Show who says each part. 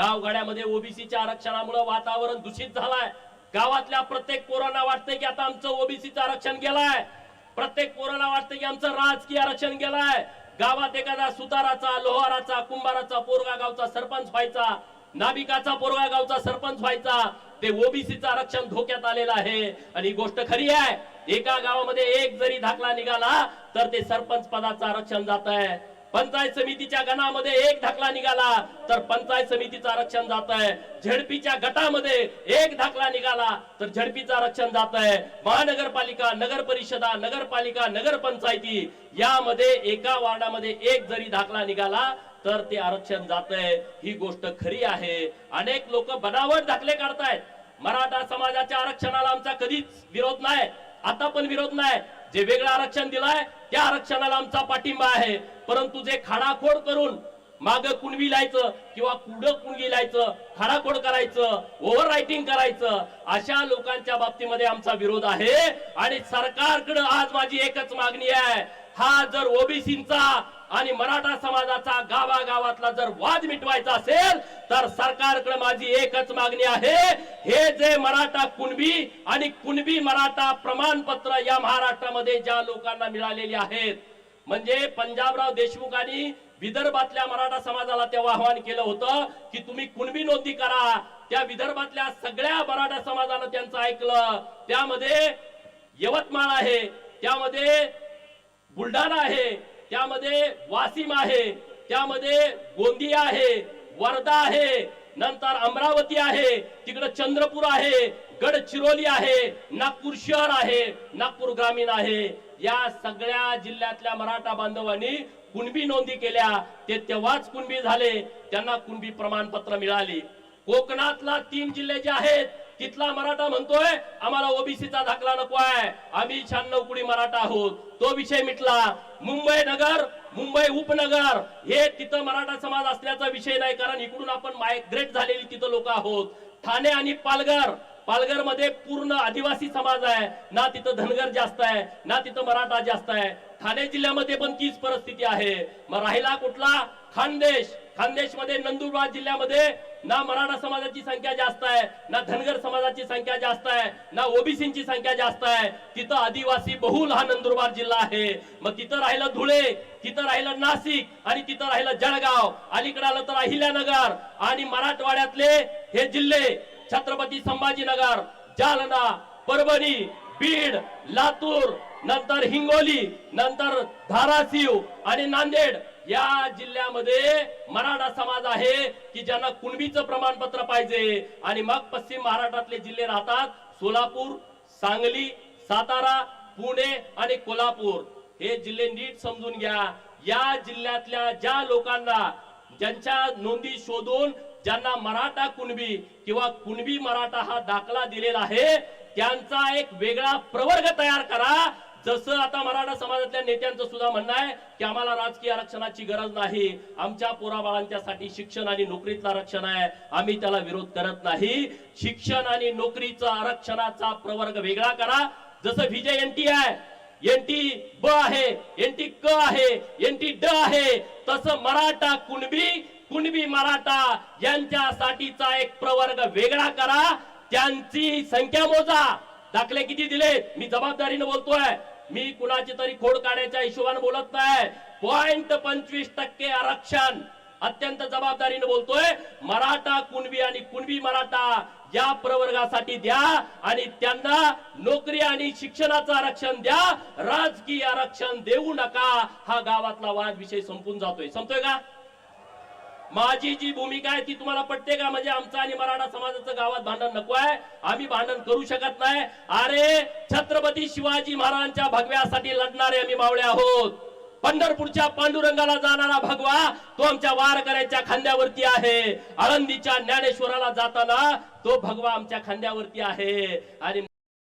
Speaker 1: गावगाड्यामध्ये ओबीसीच्या आरक्षणामुळे वातावरण दूषित झालाय. गावातल्या प्रत्येक पोरांना वाटतंय की आता आमचं ओबीसीचं आरक्षण गेलाय. प्रत्येक पोराला वाटतं की आमचं राजकीय आरक्षण गेलाय. गावात एखादा सुताराचा लोहाराचा कुंभाराचा पोरगा गावचा सरपंच व्हायचा नाविकाचा पोरगा गावचा सरपंच व्हायचा ते ओबीसीचं आरक्षण धोक्यात आलेलं आहे. आणि ही गोष्ट खरी आहे. एका गावामध्ये एक जरी दाखला निघाला तर ते सरपंच पदाचं आरक्षण जात आहे पंचायत समितीच्या गणामध्ये एक दाखला निघाला तर पंचायत समितीचं आरक्षण जात आहे झडपीच्या गटामध्ये एक दाखला निघाला तर झडपीचं आरक्षण जात आहे महानगरपालिका नगर परिषदा नगरपालिका नगरपंचायती यामध्ये एका वार्डामध्ये एक जरी धाकला निघाला तर ते आरक्षण जात आहे ही गोष्ट खरी आहे. अनेक लोक बनावट दाखले काढतायत. मराठा समाजाच्या आरक्षणाला आमचा कधीच विरोध नाही. आता पण विरोध नाही. जे वेगळं आरक्षण दिलाय त्या आरक्षणाला आमचा पाठिंबा आहे. परंतु जे खाडाखोड करून माग कुणवी लायचं किंवा कुडं कुणगी लायचं खाडाखोड करायचं ओव्हर रायटिंग करायचं अशा लोकांच्या बाबतीमध्ये आमचा विरोध आहे. आणि सरकारकडे आज माझी एकच मागणी आहे. हा जर ओबीसीचा आणि मराठा समाजाचा गावागावातला जर वाद मिटवायचा असेल तर सरकारकडे माझी एकच मागणी आहे हे जे मराठा कुणबी आणि कुणबी मराठा प्रमाणपत्र या महाराष्ट्रामध्ये ज्या लोकांना मिळालेली आहेत म्हणजे पंजाबराव देशमुखांनी विदर्भातल्या मराठा समाजाला तेव्हा आवाहन केलं होतं की तुम्ही कुणबी नोंदी करा. त्या विदर्भातल्या सगळ्या मराठा समाजानं त्यांचं ऐकलं. त्यामध्ये यवतमाळ आहे त्यामध्ये बुलढाणा आहे त्यामध्ये वासिम आहे त्यामध्ये गोंदिया आहे वर्धा आहे नंतर अमरावती आहे तिकडे चंद्रपूर आहे गडचिरोली आहे नागपूर शहर आहे नागपूर ग्रामीण आहे. या सगळ्या जिल्ह्यातल्या मराठा बांधवांनी कुणबी नोंदी केल्या ते तेव्हाच कुणबी झाले त्यांना कुणबी प्रमाणपत्र मिळाली. कोकणातला तीन जिल्हे जे आहेत तिथला मराठा म्हणतोय? आम्हाला ओबीसीचा दाखला नको आहे. आम्ही शहाण्णव कुडी मराठा आहोत. तो विषय मिटला. मुंबई नगर मुंबई उपनगर हे तिथं मराठा समाज असल्याचा विषय नाही कारण इकडून आपण मायग्रेट झालेली तिथं लोक आहोत. ठाणे आणि पालघर पालघरमध्ये पूर्ण आदिवासी समाज आहे. ना तिथं धनगर जास्त आहे ना तिथं मराठा जास्त आहे. ठाणे जिल्ह्यामध्ये पण तीच परिस्थिती आहे. मग राहिला कुठला? खानदेश. खानदेशमध्ये नंदुरबार जिल्ह्यामध्ये ना मराठा समाजाची संख्या जास्त आहे ना धनगर समाजाची संख्या जास्त आहे ना ओबीसीची संख्या जास्त आहे. तिथं आदिवासी बहुल हा नंदुरबार जिल्हा आहे. मग तिथं राहिलं धुळे तिथं राहिलं नाशिक आणि तिथं राहिलं जळगाव. अलीकडे आलं तर अहिल्यानगर आणि मराठवाड्यातले हे जिल्हे छत्रपती संभाजीनगर जालना परभणी बीड लातूर नंतर हिंगोली नंतर धाराशिव आणि नांदेड या जिल्ह्यामध्ये मराठा समाज आहे की ज्यांना कुणबीचं प्रमाणपत्र पाहिजे. आणि मग पश्चिम महाराष्ट्रातले जिल्हे राहतात सोलापूर सांगली सातारा पुणे आणि कोल्हापूर. हे जिल्हे नीट समजून घ्या. या जिल्ह्यातल्या ज्या लोकांना ज्यांच्या नोंदी शोधून ज्यांना मराठा कुणबी किंवा कुणबी मराठा हा दाखला दिलेला आहे त्यांचा एक वेगळा प्रवर्ग तयार करा. जसं आता मराठा समाजातल्या नेत्यांचं सुद्धा म्हणणं आहे की आम्हाला राजकीय आरक्षणाची गरज नाही. आमच्या पोराबाळांच्यासाठी शिक्षण आणि नोकरीतलं आरक्षण आहे. आम्ही त्याला विरोध करत नाही. शिक्षण आणि नोकरीचं आरक्षणाचा प्रवर्ग वेगळा करा. जसं विजय एनटी आहे. एनटी ब आहे एनटी क आहे एनटी ड आहे. तसं मराठा कुणबी कुणबी मराठा यांच्यासाठीचा एक प्रवर्ग वेगळा करा. त्यांची संख्या मोजा. दाखले किती दिलेत मी जबाबदारीने बोलतोय. मी कुणाची तरी खोड काढायच्या हिशोबाने बोलत नाही. पॉइंट पंचवीस टक्के आरक्षण. अत्यंत जबाबदारीने बोलतोय. मराठा कुणबी आणि कुणबी मराठा या प्रवर्गासाठी द्या आणि त्यांना नोकरी आणि शिक्षणाचं आरक्षण द्या. राजकीय आरक्षण देऊ नका. हा गावातला वाद विषय संपून जातोय. संपतोय का? माझी जी भूमिका आहे ती तुम्हाला पटते का? म्हणजे आमचं आणि मराठा समाजाचं गावात भांडण नको आहे. आम्ही भांडण करू शकत नाही. अरे छत्रपती शिवाजी महाराजांच्या भगव्यासाठी लढणारे आम्ही मावळे आहोत. पंढरपूरच्या पांडुरंगाला जाणारा भगवा तो आमच्या वारकऱ्यांच्या खांद्यावरती आहे. आळंदीच्या ज्ञानेश्वराला जाताना तो भगवा आमच्या खांद्यावरती आहे. आणि